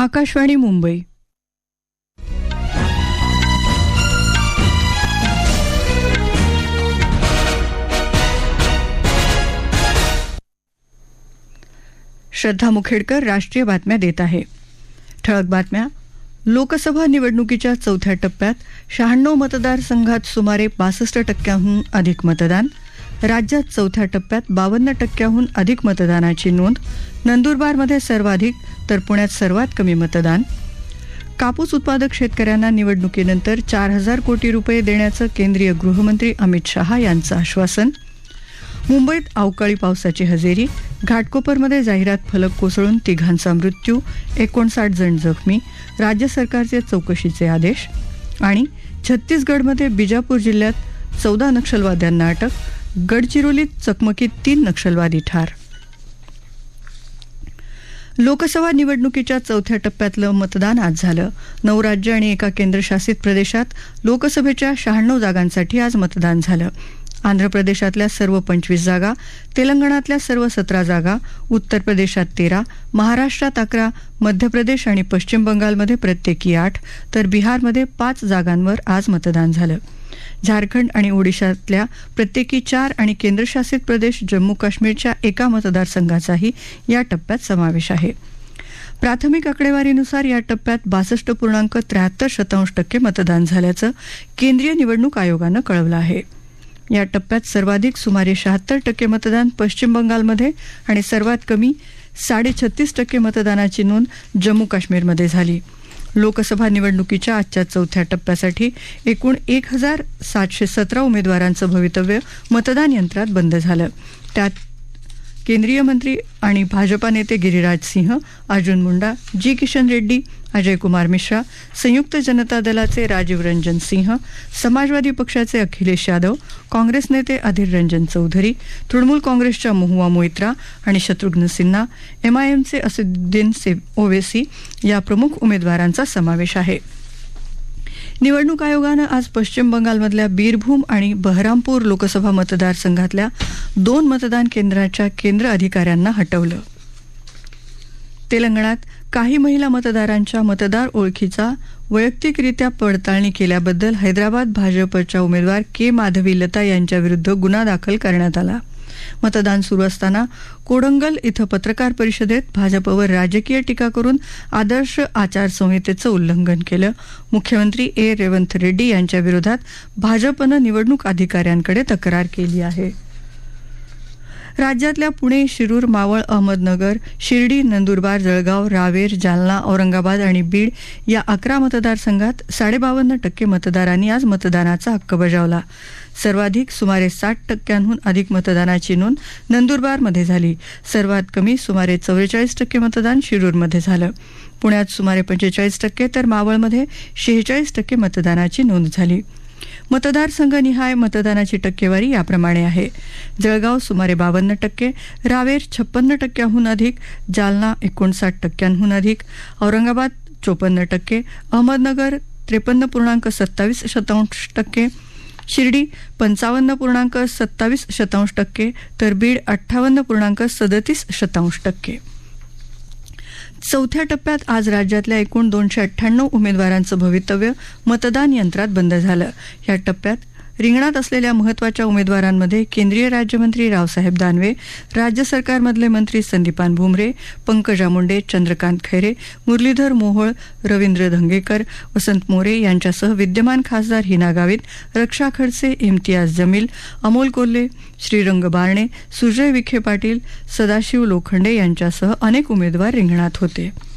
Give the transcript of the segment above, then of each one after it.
आकाशवाणी मुंबई. श्रद्धा मुखेडकर राष्ट्रीय बातम्या देत आहे. ठळक बातम्या. लोकसभा निवडणुकीच्या चौथ्या टप्प्यात शहाण्णव मतदारसंघात सुमारे बासष्ट टक्क्यांहून अधिक मतदान राज्यात चौथ्या टप्प्यात बावन्न टक्क्याहून अधिक मतदानाची नोंद. नंदुरबारमध्ये सर्वाधिक तर पुण्यात सर्वात कमी मतदान. कापूस उत्पादक शेतकऱ्यांना निवडणुकीनंतर चार हजार कोटी रुपये देण्याचं केंद्रीय गृहमंत्री अमित शहा यांचं आश्वासन. मुंबईत अवकाळी पावसाची हजेरी. घाटकोपरमध्ये जाहिरात फलक कोसळून तिघांचा मृत्यू. एकोणसाठ जण जखमी. राज्य सरकारचे चौकशीचे आदेश. आणि छत्तीसगडमध्ये बिजापूर जिल्ह्यात चौदा नक्षलवाद्यांना अटक. गडचिरोलीत चकमकीत तीन नक्षलवादी ठार. लोकसभा निवडणुकीच्या चौथ्या टप्प्यातलं मतदान आज झालं. नऊ राज्य आणि एका केंद्रशासित प्रदेशात लोकसभेच्या शहाण्णव जागांसाठी आज मतदान झालं. आंध्र प्रदेशातल्या सर्व पंचवीस जागा तेलंगणातल्या सर्व सतरा जागा उत्तर प्रदेशात तेरा महाराष्ट्रात अकरा मध्य प्रदेश आणि पश्चिम बंगालमध्ये प्रत्येकी आठ तर बिहारमध्ये पाच जागांवर आज मतदान झालं. झारखंड आणि ओडिशातल्या प्रत्येकी चार आणि केंद्रशासित प्रदेश जम्मू काश्मीरच्या एका मतदारसंघाचाही या टप्प्यात समावेश आहे. प्राथमिक आकडेवारीनुसार या टप्प्यात बासष्ट पूर्णांक त्र्याहत्तर शतांश टक्के मतदान झाल्याचं केंद्रीय निवडणूक आयोगानं कळवलं आहे. या टप्प्यात सर्वाधिक सुमारे शहात्तर टक्के मतदान पश्चिम बंगालमध्ये आणि सर्वात कमी साडेछत्तीस टक्के मतदानाची नोंद जम्मू काश्मीरमध्ये झाली. लोकसभा निवडणुकीच्या आजच्या चौथ्या टप्प्यासाठी एकूण एक हजार सातशे सतरा उमेदवारांचं भवितव्य मतदान यंत्रात बंद झालं. त्यात केंद्रीय मंत्री आणि भाजपा नेते गिरिराज सिंह अर्जुन मुंडा जी किशन रेड्डी अजय कुमार मिश्रा संयुक्त जनता दलाचे राजीव रंजन सिंह समाजवादी पक्षाचे अखिलेश यादव काँग्रेस नेते अधीर रंजन चौधरी तृणमूल काँग्रेसच्या महुआ मोइत्रा आणि शत्रुघ्न सिन्हा एमआयएमचे असुद्दीन ओवेसी या प्रमुख उमेदवारांचा समावेश आहे. निवडणूक आयोगानं आज पश्चिम बंगालमधल्या बीरभूम आणि बहरामपूर लोकसभा मतदारसंघातल्या दोन मतदान केंद्राच्या केंद्र अधिकाऱ्यांना हटवलं. तेलंगणात काही महिला मतदारांच्या मतदार ओळखीचा वैयक्तिकरित्या पडताळणी केल्याबद्दल हैदराबाद भाजपच्या उमेदवार के माधवी लता यांच्याविरुद्ध गुन्हा दाखल करण्यात आला. मतदान सुरू असताना कोडंगल इथं पत्रकार परिषदेत भाजपवर राजकीय टीका करून आदर्श आचारसंहितेचं उल्लंघन केलं. मुख्यमंत्री ए. रेवंत रेड्डी यांच्या विरोधात भाजपनं निवडणूक अधिकाऱ्यांकडे तक्रार केली आहे. राज्यातल्या पुणे शिरूर मावळ अहमदनगर शिर्डी नंदुरबार जळगाव रावेर जालना औरंगाबाद आणि बीड या अकरा मतदारसंघात साडेबावन्न टक्के मतदारांनी आज मतदानाचा हक्क बजावला. सर्वाधिक सुमारे साठ टक्क्यांहून अधिक मतदानाची नोंद नंदुरबारमध्ये झाली. सर्वात कमी सुमारे चौवेचाळीस टक्के मतदान शिरूरमध्ये झालं. पुण्यात सुमारे पंचेचाळीस टक्के तर मावळमध्ये शेहेचाळीस टक्के मतदानाची नोंद झाली. मतदारसंघनिहाय मतदानाची टक्केवारी याप्रमाणे आहे. जळगाव सुमारे बावन्न टक्के रावेर छप्पन्न टक्क्याहून अधिक जालना एकोणसाठ टक्क्यांहून अधिक औरंगाबाद चोपन्न टक्के अहमदनगर त्रेपन्न पूर्णांक सत्तावीस शतांश टक्के शिर्डी पंचावन्न पूर्णांक सत्तावीस शतांश टक्के तर बीड अठ्ठावन्न पूर्णांक सदतीस शतांश टक्के. चौथ्या टप्प्यात आज राज्यातल्या एकूण दोनशे अठ्ठ्याण्णव उमेदवारांचं भवितव्य मतदान यंत्रात बंद झालं. या टप्प्यात रिंगणात असलेल्या महत्त्वाच्या उमेदवारांमध्ये केंद्रीय राज्यमंत्री रावसाहेब दानवे राज्य सरकारमधले मंत्री संदीपान भुमरे पंकजा मुंडे चंद्रकांत खैरे मुरलीधर मोहोळ रवींद्र धंगेकर वसंत मोरे यांच्यासह विद्यमान खासदार हिना गावित रक्षा खडसे इम्तियाज जमील अमोल कोल्हे श्रीरंग बारणे सुजय विखे पाटील सदाशिव लोखंडे यांच्यासह अनेक उमेदवार रिंगणात होते.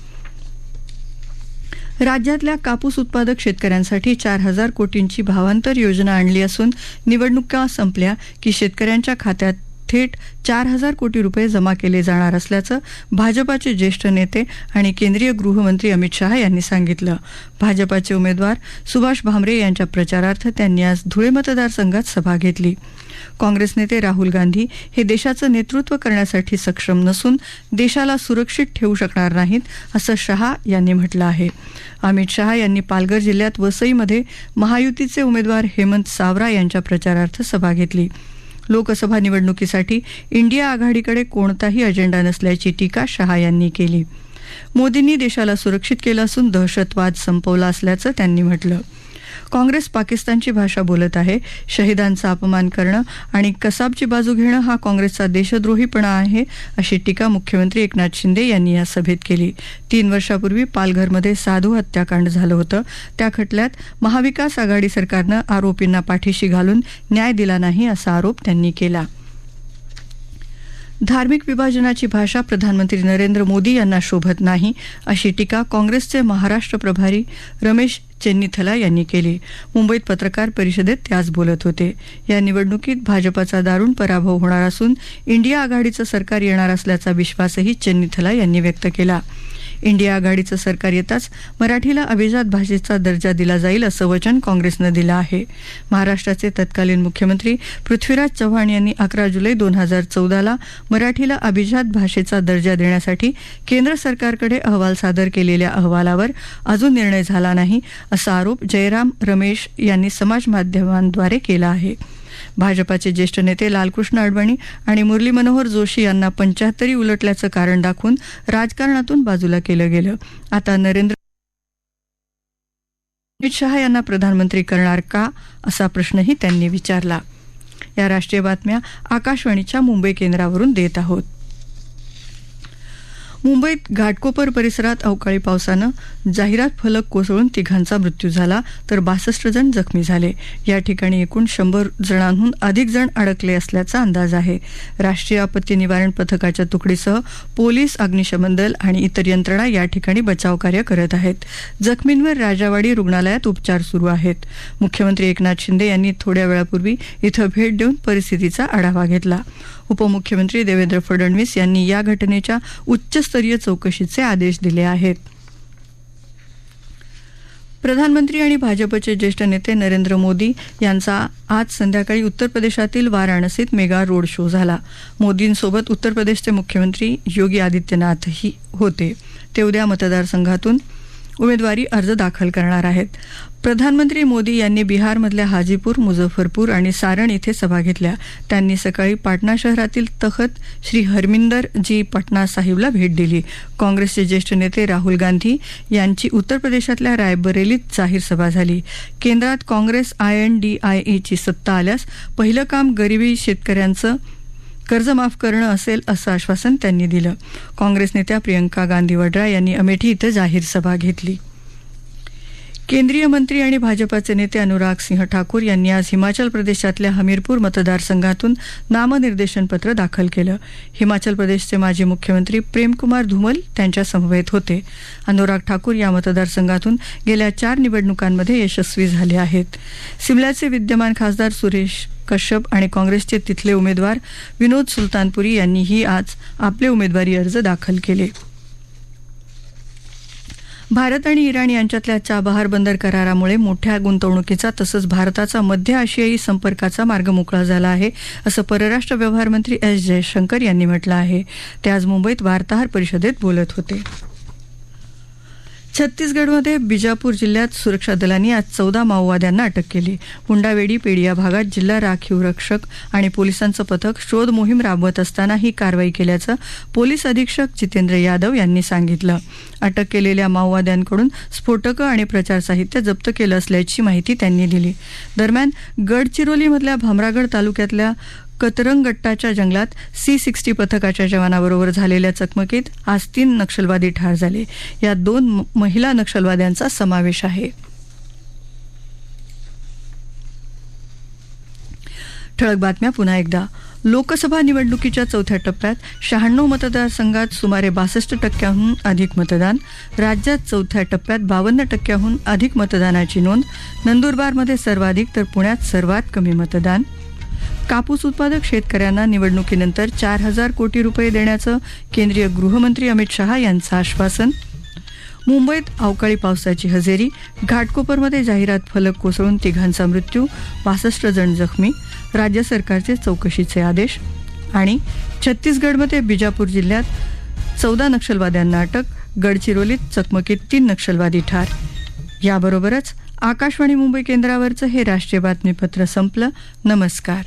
राज्यातल्या कापूस उत्पादक शेतकऱ्यांसाठी चार हजार कोटींची भावांतर योजना आणली असून निवडणुका संपल्या की शेतकऱ्यांच्या खात्यात थेट चार हजार कोटी रुपये जमा केले जाणार असल्याचं भाजपाचे ज्येष्ठ नेते आणि केंद्रीय गृहमंत्री अमित शहा यांनी सांगितलं. भाजपाचे उमेदवार सुभाष भामरे यांच्या प्रचारार्थ त्यांनी आज धुळे मतदारसंघात सभा घेतली. काँग्रेस नेते राहुल गांधी हे देशाचं नेतृत्व करण्यासाठी सक्षम नसून देशाला सुरक्षित ठेवू शकणार नाहीत असं शहा यांनी म्हटलं आहे. अमित शहा यांनी पालघर जिल्ह्यात वसईमध्ये महायुतीचे उमेदवार हेमंत सावरा यांच्या प्रचारार्थ सभा घेतली. लोकसभा निवडणुकीसाठी इंडिया आघाडीकडे कोणताही अजेंडा नसल्याची टीका शहा यांनी केली. मोदींनी देशाला सुरक्षित केलं असून दहशतवाद संपवला असल्याचं त्यांनी म्हटलं. काँग्रेस पाकिस्तानची भाषा बोलत आहे. शहीदांचा अपमान करणं आणि कसाबची बाजू घेणं हा काँग्रेसचा देशद्रोहीपणा आहे अशी टीका मुख्यमंत्री एकनाथ शिंदे यांनी या सभेत केली. तीन वर्षापूर्वी पालघरमध्ये साधू हत्याकांड झालं होतं. त्या खटल्यात महाविकास आघाडी सरकारनं आरोपींना पाठीशी घालून न्याय दिला नाही असा आरोप त्यांनी केला. धार्मिक विभाजनाची भाषा प्रधानमंत्री नरेंद्र मोदी यांना शोभत नाही अशी टीका काँग्रेसचे महाराष्ट्र प्रभारी रमेश चेन्नीथला यांनी केली. मुंबईत पत्रकार परिषदेत ते आज बोलत होते. या निवडणुकीत भाजपाचा दारुण पराभव होणार असून इंडिया आघाडीचं सरकार येणार असल्याचा विश्वासही चेन्नीथला यांनी व्यक्त केला. इंडिया आघाडीचं सरकार येताच मराठीला अभिजात भाषेचा दर्जा दिला जाईल असं वचन काँग्रेसनं दिलं आहे. महाराष्ट्राचे तत्कालीन मुख्यमंत्री पृथ्वीराज चव्हाण यांनी अकरा जुलै दोन हजार चौदाला मराठीला अभिजात भाषेचा दर्जा देण्यासाठी केंद्र सरकारकडे अहवाल सादर केलेल्या अहवालावर अजून निर्णय झाला नाही असा आरोप जयराम रमेश यांनी समाज माध्यमांद्वारे केला आहे. भाजपाचे ज्येष्ठ नेते लालकृष्ण अडवाणी आणि मुरली मनोहर जोशी यांना पंच्याहत्तरी उलटल्याचं कारण दाखवून राजकारणातून बाजूला केलं गेलं. आता नरेंद्र अमित शहा यांना प्रधानमंत्री करणार का? असा प्रश्नही त्यांनी विचारला. या राष्ट्रीय बातम्या आकाशवाणीच्या मुंबई केंद्रावरून देत आहोत. मुंबईत घाटकोपर परिसरात अवकाळी पावसानं जाहिरात फलक कोसळून तिघांचा मृत्यू झाला तर बासष्ट जण जखमी झाले. या ठिकाणी एकूण शंभर जणांहून अधिक जण अडकले असल्याचा अंदाज आहे. राष्ट्रीय आपत्ती निवारण पथकाच्या तुकडीसह पोलीस अग्निशमन दल आणि इतर यंत्रणा या ठिकाणी बचावकार्य करत आहेत. जखमींवर राजावाडी रुग्णालयात उपचार सुरू आहेत. मुख्यमंत्री एकनाथ शिंदे यांनी थोड्या वेळापूर्वी इथं भेट देऊन परिस्थितीचा आढावा घेतला. उपमुख्यमंत्री देवेंद्र फडणवीस यांनी या घटनेच्या उच्चस्तरीय चौकशीचे आदेश दिले आहेत. प्रधानमंत्री आणि भाजपचे ज्येष्ठ नेते नरेंद्र मोदी यांचा आज संध्याकाळी उत्तर प्रदेशातील वाराणसीत मेगा रोड शो झाला. मोदींसोबत उत्तर प्रदेशचे मुख्यमंत्री योगी आदित्यनाथही होते. ते उद्या मतदारसंघातून उमेदवारी अर्ज दाखल करणार आहेत. प्रधानमंत्री मोदी यांनी बिहारमधल्या हाजीपूर मुझफ्फरपूर आणि सारण इथे सभा घेतल्या. त्यांनी सकाळी पाटणा शहरातील तखत श्री हरमिंदर जी पटना साहिबला भेट दिली. काँग्रेसचे ज्येष्ठ नेते राहुल गांधी यांची उत्तर प्रदेशातल्या रायबरेलीत जाहीर सभा झाली. केंद्रात Congress I N D I एची सत्ता आल्यास पहिलं काम गरिबी शेतकऱ्यांचं कर्ज माफ करणं असेल असं आश्वासन त्यांनी दिलं. काँग्रेस नेत्या प्रियंका गांधी वड्रा यांनी अमेठी इथं जाहीर सभा घेतली. केंद्रीय मंत्री आणि भाजपाचे नेते अनुराग सिंह ठाकूर यांनी आज हिमाचल प्रदेशातल्या हमीरपूर मतदारसंघातून नामनिर्देशन पत्र दाखल केलं. हिमाचल प्रदेशचे माजी मुख्यमंत्री प्रेमकुमार धुमल त्यांच्या समवेत होते. अनुराग ठाकूर या मतदारसंघातून गेल्या चार निवडणुकांमध्ये यशस्वी झाले आहेत. सिमल्याचे विद्यमान खासदार सुरेश कश्यप आणि काँग्रेसचे तिथले उमेदवार विनोद सुलतानपुरी यांनीही आज आपले उमेदवारी अर्ज दाखल केले. भारत आणि इराण यांच्यातल्या चाबहार बंदर करारामुळे मोठ्या गुंतवणुकीचा तसंच भारताचा मध्य आशियाई संपर्काचा मार्ग मोकळा झाला आहे असं परराष्ट्र व्यवहार मंत्री एस जयशंकर यांनी म्हटलं आहे. ते आज मुंबईत वार्ताहर परिषदेत बोलत होते. छत्तीसगडमध्ये बिजापूर जिल्ह्यात सुरक्षा दलांनी आज चौदा माओवाद्यांना अटक केली. मुंडावेडी पेडिया भागात जिल्हा राखीव रक्षक आणि पोलिसांचं पथक शोध मोहीम राबवत असताना ही कारवाई केल्याचं पोलीस अधीक्षक जितेंद्र यादव यांनी सांगितलं. अटक केलेल्या माओवाद्यांकडून स्फोटकं आणि प्रचार साहित्य जप्त केलं असल्याची माहिती त्यांनी दिली. दरम्यान गडचिरोलीमधल्या भामरागड तालुक्यातल्या कतरंगट्टाच्या जंगलात सी सिक्स्टी पथकाच्या जवानाबरोबर झालेल्या चकमकीत आज तीन नक्षलवादी ठार झाले. यात दोन म- महिला नक्षलवाद्यांचा समावेश आहे. ठळक बातम्या पुन्हा एकदा. लोकसभा निवडणुकीच्या चौथ्या टप्प्यात शहाण्णव मतदारसंघात सुमारे बासष्ट टक्क्याहून अधिक मतदान राज्यात चौथ्या टप्प्यात बावन्न टक्क्याहून अधिक मतदानाची नोंद नंदुरबारमध्ये सर्वाधिक तर पुण्यात सर्वात कमी मतदान कापूस उत्पादक शेतकऱ्यांना निवडणुकीनंतर चार हजार कोटी रुपये देण्याचं केंद्रीय गृहमंत्री अमित शहा यांचं आश्वासन. मुंबईत अवकाळी पावसाची हजेरी घाटकोपरमध्ये जाहिरात फलक कोसळून तिघांचा मृत्यू बासष्ट जण जखमी राज्य सरकारचे चौकशीचे आदेश आणि छत्तीसगडमध्ये बिजापूर जिल्ह्यात चौदा नक्षलवाद्यांना अटक गडचिरोलीत चकमकीत तीन नक्षलवादी ठार. याबरोबरच आकाशवाणी मुंबई केंद्रावरचं हे राष्ट्रीय बातमीपत्र संपलं. नमस्कार.